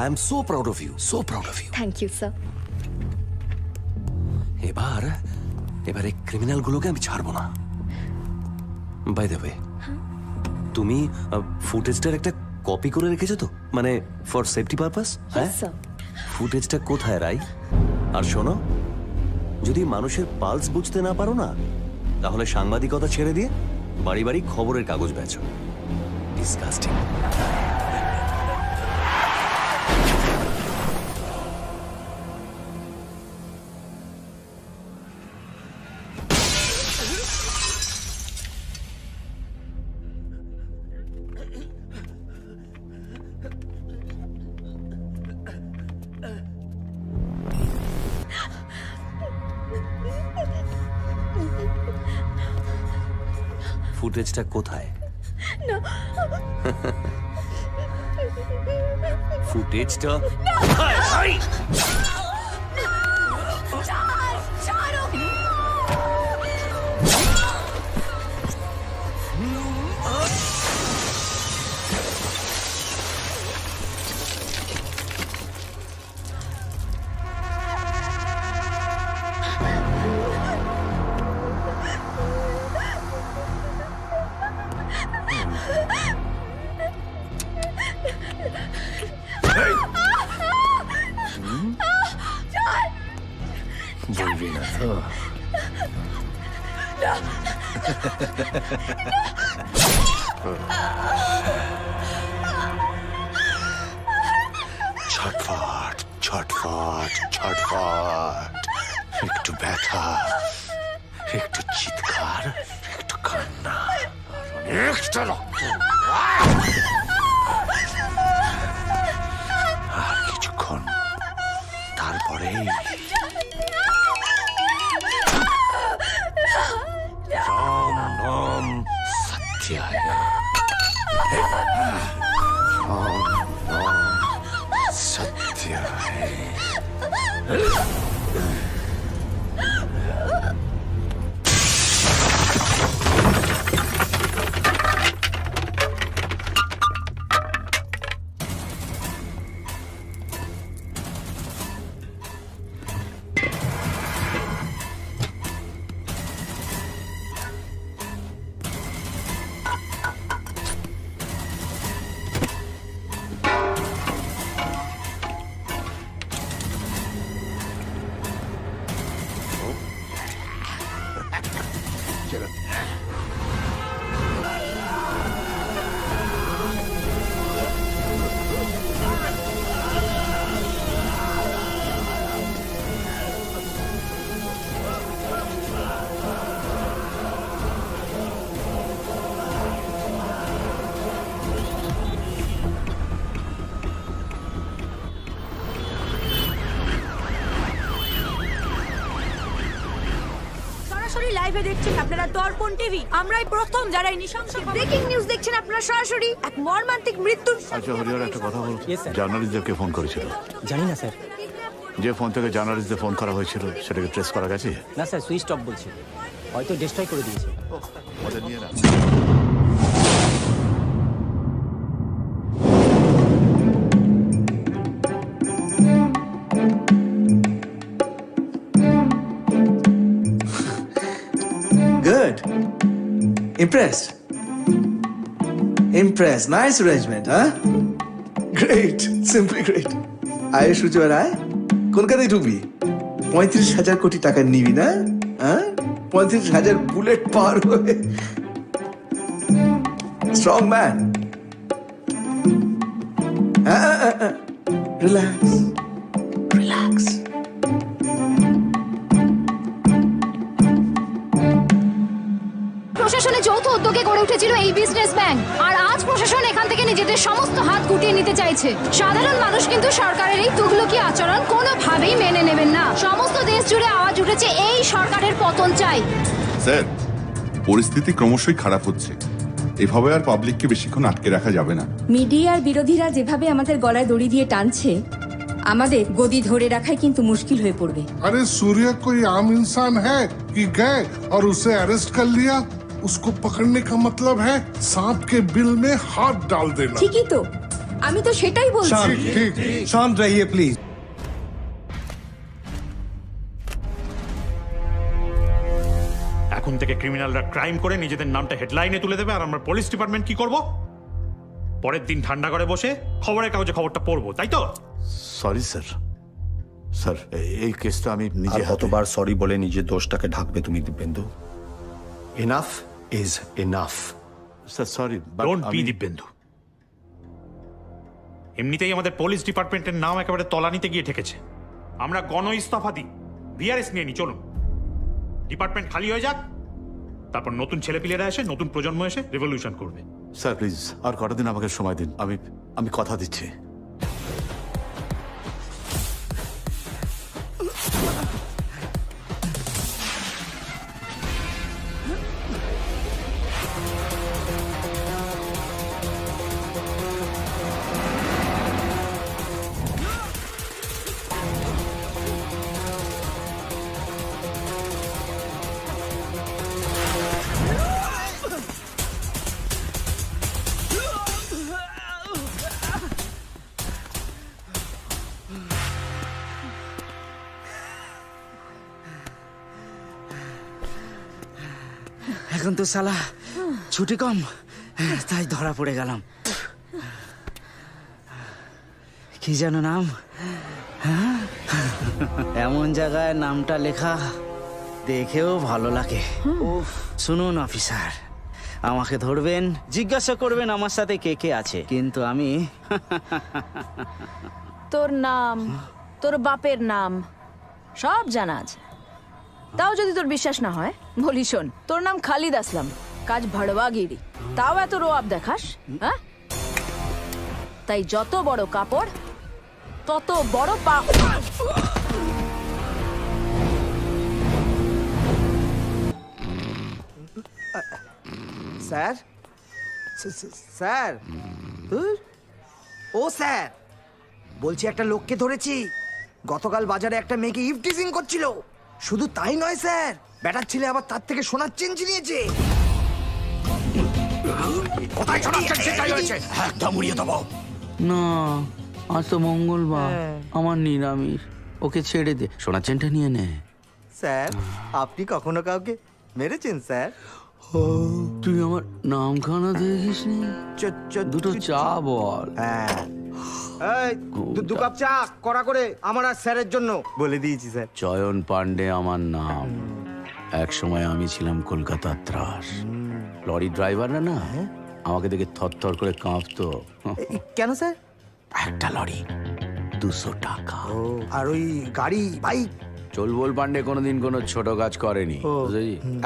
I am so proud of you, so proud of you. Thank you sir এবার এবারে ক্রিমিনালগুলোকে আমি ছাড়বো না। বাই দ্য ওয়ে তুমি ফুটেজটার একটা কপি করে রেখেছো তো? মানে ফর সেফটি পারপাস হ্যাঁ? ফুটেজটা কোথায় রাই? আর শোনো যদি মানুষের পালস বুঝতে না পারো না তাহলে সাংবাদিকতা ছেড়ে দিয়ে বাড়ি বাড়ি খবরের কাগজ বেচো। ডিসকাস্টিং ফুটেজটা কোথায়? ফুটেজটা ছটফট ছটফট ছটফট একটু ব্যথা একটু চিৎকার একটু কান্না আর অনেকটা রক্ত আর কিছুক্ষণ তারপরেই রাম নাম সত্যায় সরাসরি দেখছেন আপনারা? দর্পণ টিভি আমরাই প্রথম যারা এই নৃশংস ব্রেকিং নিউজ দেখছেন আপনারা সরাসরি। এক মর্মান্তিক মৃত্যুর আচ্ছা হরিহর একটা কথা বল. জার্নালিস্টদেরকে ফোন করেছিল। জানি না স্যার। যে ফোন থেকে জার্নালিস্টদের ফোন করা হয়েছিল সেটাকে ট্রেস করা গেছে? না স্যার সুইচ অফ বলছে। হয়তো ডিস্ট্রয় করে দিয়েছে। ওদের নিয়ে না। Impressed? Impressed. Nice arrangement, huh? Great. Simply great. আয় সূর্য রায় কলকাতায় ঢুকবি পঁয়ত্রিশ হাজার কোটি টাকা নিবি না হ্যাঁ পঁয়ত্রিশ হাজার বুলেট পার হয়ে স্ট্রং ম্যান রিল্যাক্স খুলেছিল এই বিজনেস ব্যাংক আর আজ প্রশাসন এখান থেকে নিজেদের সমস্ত হাত গুটিয়ে নিতে চাইছে। সাধারণ মানুষ কিন্তু সরকারের এই তুগলকি আচরণ কোনোভাবেই মেনে নেবেন না। সমস্ত দেশ জুড়ে আওয়াজ উঠেছে এই সরকারের পতন চাই। স্যার পরিস্থিতি ক্রমশই খারাপ হচ্ছে। এভাবে আর পাবলিককে বেশিক্ষণ আটকে রাখা যাবে না। মিডিয়ার বিরোধীরা যেভাবে আমাদের গলায় দড়ি দিয়ে টানছে আমাদের গদি ধরে রাখাই কিন্তু মুশকিল হয়ে পড়বে। আরে সূর্য কোই আম ইনসান হ্যায়? কি গায় আর উসে অ্যারেস্ট কর লিয়া? उसको पकड़ने का मतलब है सांप के बिल में हाथ डाल देना ঠিকই তো আমি তো সেটাই বলছি ठीक ठीक শান্ত রহিয়ে প্লিজ এখন থেকে ক্রিমিনালরা ক্রাইম করে নিজেদের নামটা হেডলাইনে তুলে দেবে আর আমরা পুলিশ ডিপার্টমেন্ট কি করব পরের দিন ঠান্ডা করে বসে খবরের কাগজে খবরটা পড়বো তাই তো সরি স্যার স্যার এ- এই কেসটা আমি নিজে আর হাতে কতবার সরি বলে নিজের দোষটাকে ঢাকবে তুমি Dibyendu enough is enough sir sorry don't be Dibyendu এমনিতেই আমাদের পুলিশ ডিপার্টমেন্টের নাম একেবারে তলানিতে গিয়ে ঠেকেছে। আমরা গণ ইস্তফা দিই বিআরএস নিয়ে নি চলুন। ডিপার্টমেন্ট খালি হয়ে যাক তারপর নতুন ছেলেপিলেরা এসে নতুন প্রজন্ম এসে রেভলিউশন করবে। স্যার প্লিজ আর কটা দিন আমাকে সময় দিন। আমি আমি কথা দিচ্ছি। এখন তো সালা ছুটি কম। তাই ধরা পড়ে গেলাম। কি যেন নাম? হ্যাঁ? এমন জায়গায় নামটা লেখা দেখেও ভালো লাগে। শুনুন অফিসার, আমাকে ধরবেন, জিজ্ঞাসা করবেন আমার সাথে কে কে আছে, কিন্তু আমি তোর নাম, তোর বাপের নাম, সব জানা আছে। তাও যদি তোর বিশ্বাস না হয় বলি শোন, তোর নাম খালিদ আসলাম। কাজ ভাড়বাগিরি। তাও এত রোয়াব দেখাস হ্যাঁ? তাই যত বড় কাপড়, তত বড় পা স্যার? স্যার ও স্যার, বলছি একটা লোককে ধরেছি। গতকাল বাজারে একটা মেয়েকে ইফটিজিং করছিল। শুধু তাই নয়, স্যার। ব্যাটার ছেলে আবার তার থেকে সোনার চেন চিনিয়েছে কোথায় ছড়াচ্ছেন সেটাই হয়েছে? একদম উড়িয়ে দেবো। না আজ তো মঙ্গলবার। আমার নিরামিষ। ওকে ছেড়ে দে। সোনার চেনটা নিয়ে নে। স্যার আপনি কখনো কাউকে মেরেছেন স্যার? তুই আমার নামখানা দেখিস নি চ- চ- দুটো চা বল। হ্যাঁ। এই, দু- দু কাপ চা। কড়া করে আমার আর স্যারের জন্য। বলে দিয়েছি স্যার। চয়ন পান্ডে আমার নাম। এক সময় আমি ছিলাম কলকাতার ত্রাস। লরি ড্রাইভাররা না আমাকে দেখে থরথর করে কাঁপতো। কেন স্যার? একটা লরি দুশো টাকা। আর ওই গাড়ি বাইক? চলবল পান্ডে কোনোদিন কোনো ছোট কাজ করেনি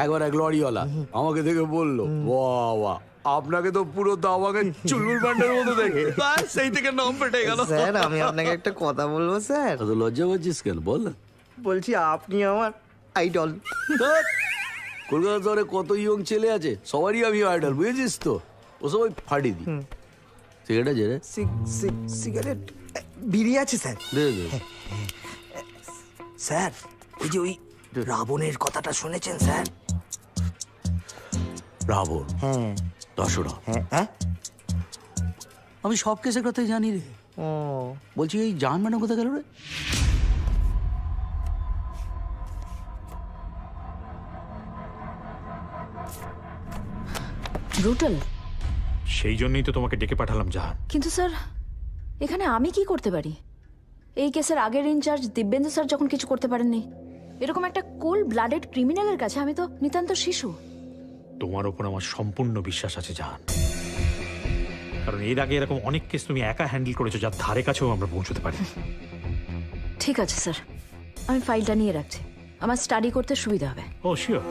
একবার এক লরিওয়ালা আমাকে দেখে বলল বাহ আপনাকে তো পুরো আমাকে চুলবুল পান্ডের মতো দেখে। সেই থেকে নাম পেটে গেল। স্যার আমি আপনাকে একটা কথা বলব স্যার। তো লজ্জা পাচ্ছিস কেন? বল বলছি আপনি আমার আইডল ধ্যাৎ, কলকাতা শহরে কত ইয়ং ছেলে আছে? সবারই আমি আইডল বুঝেছিস তো? ও সবাই ফাটি দি। সিগারেট আছে রে? সিগারেট এ, বিড়ি আছে স্যার। দে দে। স্যার ওই যে ওই রাবণের কথাটা শুনেছেন স্যার? রাবণ? হ্যাঁ। দশরা হ্যাঁ হ্যাঁ? আমি সব কেসের কথাই জানি রে। ও। বলছি এই জান ম্যাডাম কোথায় গেল রে? ব্রুটাল সেই জন্যই তো তোমাকে ডেকে পাঠালাম জাহান। কিন্তু স্যার এখানে আমি কি করতে পারি? এই কেসের আগের ইনচার্জ দিব্যেন্দু স্যার যখন কিছু করতে পারেননি এরকম একটা কোল ব্লাডেড ক্রিমিনালের কাছে আমি তো নিতান্ত শিশু। তোমার ওপর আমার সম্পূর্ণ বিশ্বাস আছে জাহান। কারণ এর আগে এরকম অনেক কেস তুমি একা হ্যান্ডেল করেছ যার ধারে কাছেও আমরা পৌঁছতে পারি। ঠিক আছে স্যার। আমি ফাইলটা নিয়ে রাখছি। আমার স্টাডি করতে সুবিধা হবে। ও sure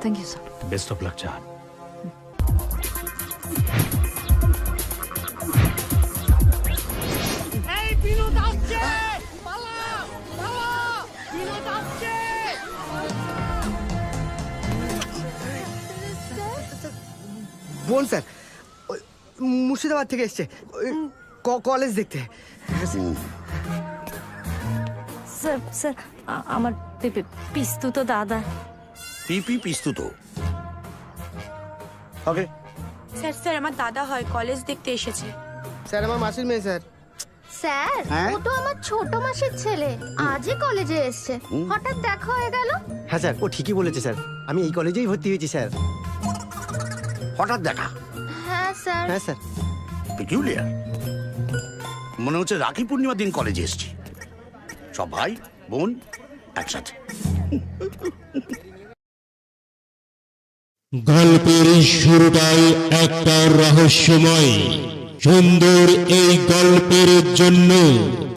thank you sir best of luck Jahan. বোন স্যার ওই মুর্শিদাবাদ থেকে এসছে। ওই ক- কলেজ দেখতে। স্যার স্যার আমার পিস্তু তো দাদা। পিপি পিস্তুত ওকে। স্যার স্যার আমার দাদা হয় কলেজ দেখতে এসেছে। স্যার আমার মাসির মেয়ে স্যার। স্যার হ্যাঁ? ও তো আমার ছোট মাসির ছেলে। আজই কলেজে এসছে। হঠাৎ দেখা হয়ে গেল। হ্যাঁ স্যার ও ঠিকই বলেছে স্যার। আমি এই কলেজেই ভর্তি হয়েছি স্যার। হঠাৎ দেখা। হ্যাঁ স্যার। হ্যাঁ স্যার। পেকিউলিয়ার মনে হচ্ছে রাখি পূর্ণিমার দিন কলেজে এসছি। সব ভাই বোন একসাথে। গল্পের শুরুটাই একটা রহস্যময়। সুন্দর এই গল্পের জন্য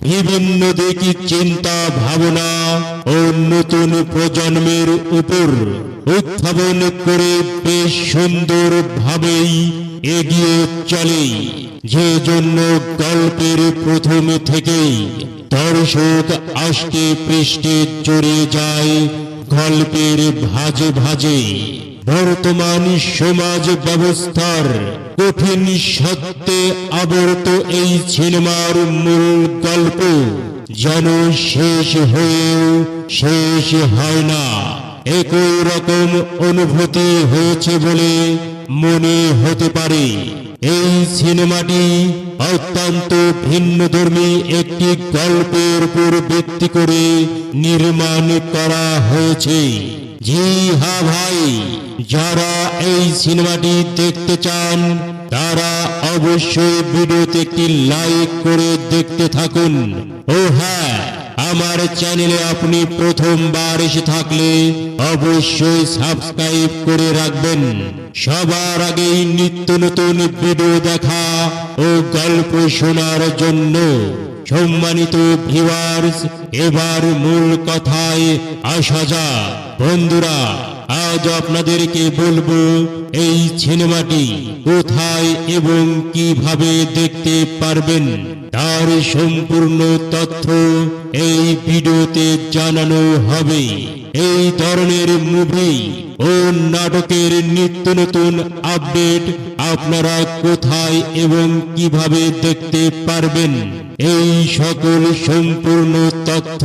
বিভিন্ন দিকে চিন্তা ভাবনা ও নতুন প্রজন্মের উপর উত্থাপন করে বেশ সুন্দর ভাবেই এগিয়ে চলে। যে জন্য গল্পের প্রথম থেকেই দর্শক আষ্টে পৃষ্ঠে চড়ে যায় গল্পের ভাজে ভাজে। বর্তমান সমাজ ব্যবস্থার কঠিন সত্যে আবর্ত এই সিনেমার মূল গল্প যেন শেষ হয়েও শেষ হয় না। একই রকম অনুভূতি হয়েছে বলে মনে হতে পারে। এই সিনেমাটি অত্যন্ত ভিন্নধর্মী একটি গল্পের উপর ভিত্তি করে নির্মাণ করা হয়েছে। জি হ্যাঁ ভাই, যারা এই সিনেমাটি দেখতে চান, তারা অবশ্যই ভিডিওতে একটি লাইক করে দেখতে থাকুন। ও হ্যাঁ আমার চ্যানেলে আপনি প্রথমবার এসে থাকলে অবশ্যই সাবস্ক্রাইব করে রাখবেন। সবার আগেই নিত্য নতুন ভিডিও দেখা ও গল্প শোনার জন্য সম্মানিত ভিউয়ার্স এবার মূল কথায় আসা যাক। বন্ধুরা, আজ আপনাদেরকে বলব এই সিনেমাটি কোথায় এবং কীভাবে দেখতে পারবেন তার সম্পূর্ণ তথ্য এই ভিডিওতে জানানো হবে। এই ধরনের মুভি ও নাটকের নিত্য নতুন আপডেট আপনারা কোথায় এবং কীভাবে দেখতে পারবেন? এই সকল সম্পূর্ণ তথ্য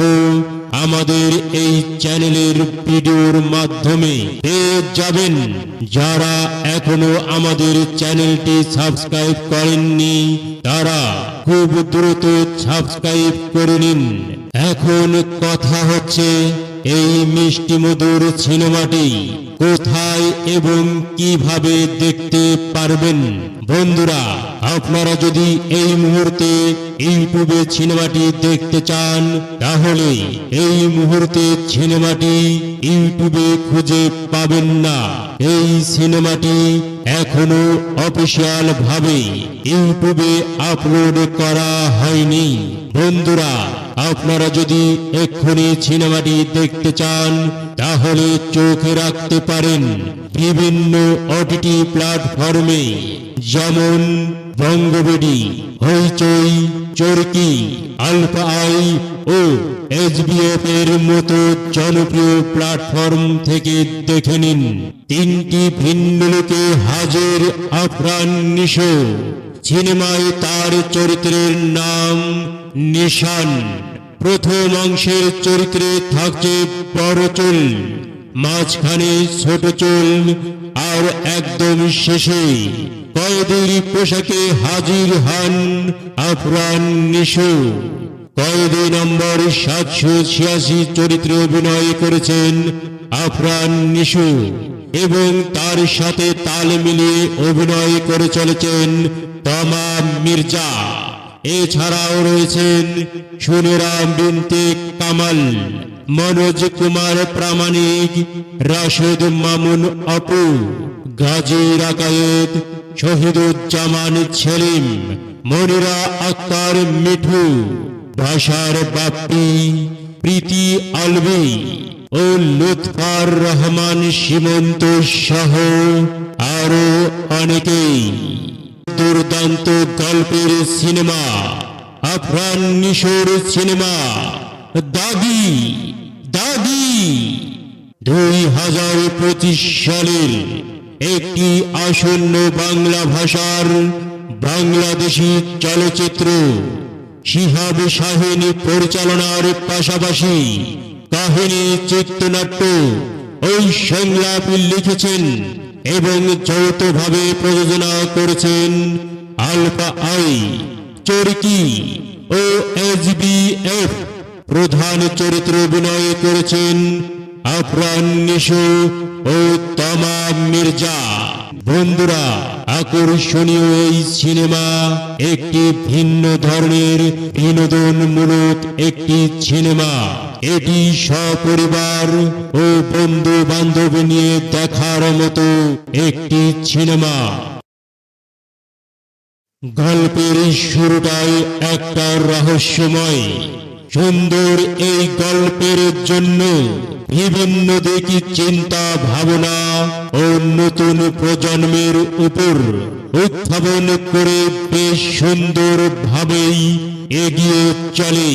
আমাদের এই চ্যানেলের ভিডিওর মাধ্যমে পেয়ে যাবেন। যারা এখনও আমাদের চ্যানেলটি সাবস্ক্রাইব করেননি, তারা খুব দ্রুত সাবস্ক্রাইব করে নিন। এখন কথা হচ্ছে, এই মিষ্টি মধুর সিনেমাটি কোথায় এবং কীভাবে দেখতে পারবেন? বন্ধুরা আপনারা যদি এই মুহূর্তে ইউটিউবে সিনেমাটি দেখতে চান, তাহলে এই মুহূর্তে সিনেমাটি ইউটিউবে খুঁজে পাবেন না। এই সিনেমাটি এখনও অফিসিয়াল ভাবে ইউটিউবে আপলোড করা হয়নি। বন্ধুরা আপনারা যদি এক্ষুনি সিনেমাটি দেখতে চান, তাহলে চোখে রাখতে পারেন বিভিন্ন ওটিটি প্ল্যাটফর্মে। যেমন বঙ্গবেডি, হইচই, চরকি, আলফা আই ও এসবিএফ এর মতো জনপ্রিয় প্ল্যাটফর্ম থেকে দেখে নিন। তিনটি ভিন্ন লোকে হাজির আফরান নিশো। সিনেমায় তার চরিত্রের নাম নিশান, প্রথম অংশের চরিত্রে থাকছে বড় চুল মাঝখানে ছোট চুল, আর একদম শেষে কয়েদির পোশাকে হাজির হন আফরান নিশু। কয়েদি নম্বর সাতশো ছিয়াশি চরিত্রে অভিনয় করেছেন আফরান নিশু। এবং তার সাথে তাল মিলিয়ে অভিনয় করে চলেছেন তমাম মির্জা। এছাড়াও রয়েছেন সুনিরাম বিনতে কামাল, মনোজ কুমার প্রামাণিক, রাশেদ মামুন অপু গাজী রাকায়েত শহীদুজ্জামান সেলিম, মনিরা আক্তার মিঠু, ভাষার বাপ্পি, প্রীতি আলবি। ও লুৎফার রহমান সীমন্ত সহ আরও অনেকেই। দুর্দান্ত গল্পের সিনেমা, আফরান নিশোর সিনেমা, দাগি দাগি। দুই হাজার পঁচিশ সালের একটি আসন্ন বাংলা ভাষার বাংলাদেশি চলচ্চিত্র শিহাব শাহিনী পরিচালনার পাশাপাশি কাহিনী চিত্রনাট্য ওই সংলাপ লিখেছেন এবং যৌথভাবে প্রযোজনা করেছেন আলফা আই, চরকি ও এসবিএফ প্রধান চরিত্র অভিনয় করেছেন আফরান নিশু ও তমাম মির্জা। বন্ধুরা, আকর্ষণীয় এই সিনেমা একটি ভিন্ন ধরনের বিনোদনমূলক একটি সিনেমা। এটি সপরিবার ও বন্ধু বান্ধব নিয়ে দেখার মতো একটি সিনেমা। গল্পের শুরুটাই একটা রহস্যময়। সুন্দর এই গল্পের জন্য বিভিন্ন দিকে চিন্তা, ভাবনা ও নতুন প্রজন্মের উপর উত্থাপন করে বেশ সুন্দর ভাবেই এগিয়ে চলে।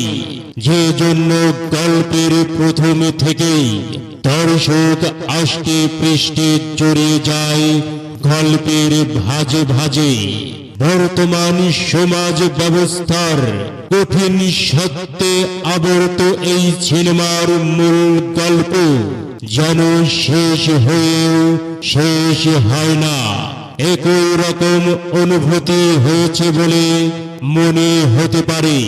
যে জন্য গল্পের প্রথম থেকেই দর্শক আষ্টে পৃষ্ঠে জড়িয়ে যায় গল্পের ভাজে ভাজে। বর্তমান সমাজ ব্যবস্থার কঠিন সত্যে আবর্ত এই সিনেমার মূল গল্প যেন শেষ হয়েও শেষ হয় না। একই রকম অনুভূতি হয়েছে বলে মনে হতে পারে।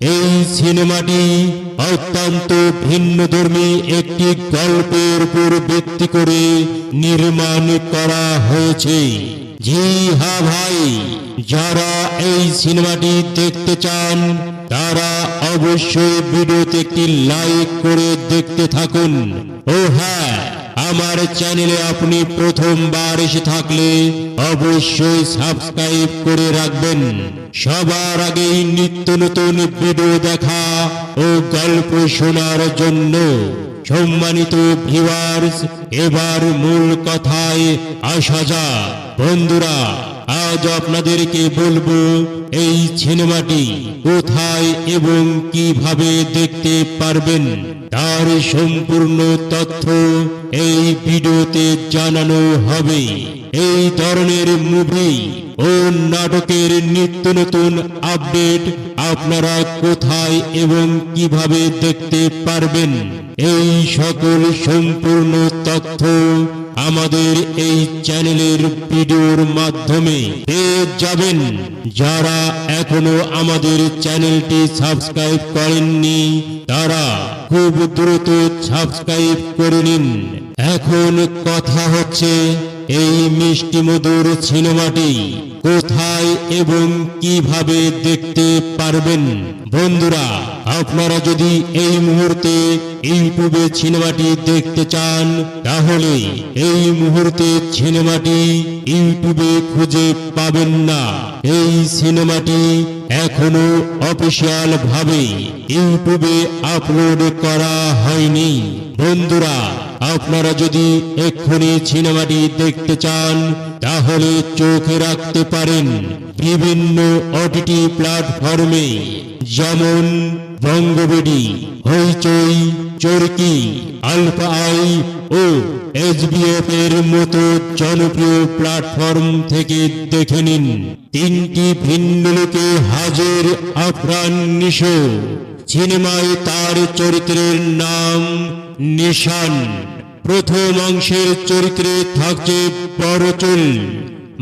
এই সিনেমাটি অত্যন্ত ভিন্নধর্মী একটি গল্পের উপর ভিত্তি করে নির্মাণ করা হয়েছে। জি হা ভাই, যারা এই সিনেমাটি দেখতে চান, তারা অবশ্যই ভিডিওতে একটি লাইক করে দেখতে থাকুন। ও হ্যাঁ আমার চ্যানেলে আপনি প্রথমবার এসে থাকলে অবশ্যই সাবস্ক্রাইব করে রাখবেন। সবার আগে নিত্য নতুন ভিডিও দেখা ও গল্প শোনার জন্য সম্মানিত ভিউয়ার্স এবার মূল কথায় আসা যা বন্ধুরা আজ আপনাদেরকে বলব, এই সিনেমাটি কোথায় এবং কীভাবে দেখতে পারবেন তার সম্পূর্ণ তথ্য এই ভিডিওতে জানানো হবে। এই ধরনের মুভি ও নাটকের নিত্য নতুন আপডেট আপনারা কোথায় এবং কীভাবে দেখতে পারবেন? এই সকল সম্পূর্ণ তথ্য আমাদের এই চ্যানেলের ভিডিওর মাধ্যমে পেয়ে যাবেন। যারা এখনও আমাদের চ্যানেলটি সাবস্ক্রাইব করেননি, তারা খুব দ্রুত সাবস্ক্রাইব করে নিন। এখন কথা হচ্ছে এই মিষ্টি মধুর সিনেমাটি কোথায় এবং কীভাবে দেখতে পারবেন? বন্ধুরা, আপনারা যদি এই মুহূর্তে ইউটিউবে সিনেমাটি দেখতে চান, তাহলে এই মুহূর্তে সিনেমাটি ইউটিউবে খুঁজে পাবেন না। এই সিনেমাটি এখনও অফিসিয়াল ভাবে ইউটিউবে আপলোড করা হয়নি। বন্ধুরা আপনারা যদি এক্ষুনি সিনেমাটি দেখতে চান, তাহলে চোখে রাখতে পারেন বিভিন্ন ওটিটি প্ল্যাটফর্মে। যেমন বঙ্গবেডি হইচই, চরকি, আলফা আই ও এসবিএফ এর মতো জনপ্রিয় প্ল্যাটফর্ম থেকে দেখে নিন। তিনটি ভিন্ন লোকে হাজির আফরান নিশো। সিনেমায় তার চরিত্রের নাম নিশান। প্রথম অংশের চরিত্রে থাকছে বড় চুল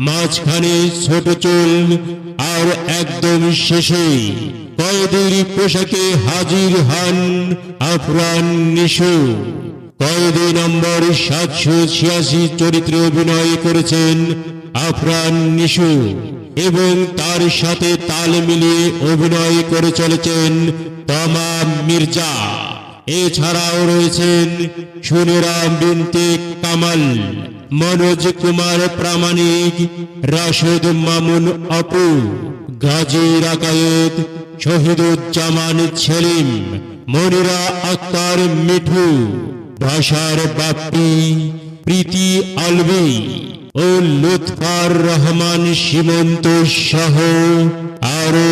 মাঝখানে ছোট চুল, আর একদম শেষে কয়েদির পোশাকে হাজির হন আফরান নিশু। কয়েদি নম্বর সাতশো ছিয়াশি চরিত্রে অভিনয় করেছেন আফরান নিশু, এবং তার সাথে তাল মিলিয়ে অভিনয় করে চলেছেন তমাম মির্জা। এছাড়াও রয়েছেন সুনিরাম বিনতে কামাল, মনোজ কুমার প্রামাণিক, রাশেদ মামুন অপু গাজী রাকায়েত শহীদুজ্জামান সেলিম, মনিরা আক্তার মিঠু, ভাষার বাপ্পি প্রীতি আলবি ও লুৎফার রহমান সীমন্ত সহ আরও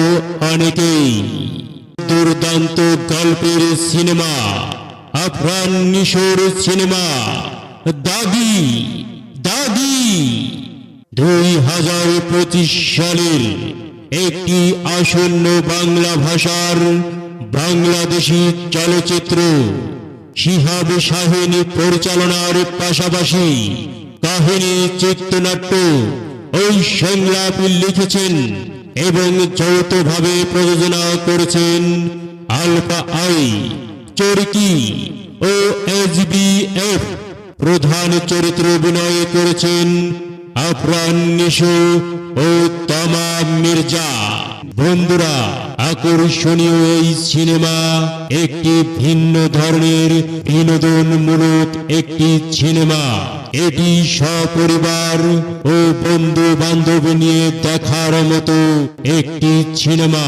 অনেকেই। দুর্দান্ত গল্পের সিনেমা, আফরান নিশোর সিনেমা, দাগি দাগি। দুই হাজার পঁচিশ সালের একটি আসন্ন বাংলা ভাষার বাংলাদেশি চলচ্চিত্র, শিহাব শাহিন পরিচালনার পাশাপাশি কাহিনী, চিত্রনাট্য ওই সংলাপ লিখেছেন এবং যৌথভাবে প্রযোজনা করেছেন আলফা আই, চরকি ও এফ। প্রধান চরিত্র অভিনয় করেছেন আফরান নিশো ও তামা মির্জা। বন্ধুরা আকর্ষণীয় এই সিনেমা একটি ভিন্ন ধরনের বিনোদনমূলক একটি সিনেমা। এটি সপরিবার ও বন্ধু বান্ধব নিয়ে দেখার মতো একটি সিনেমা।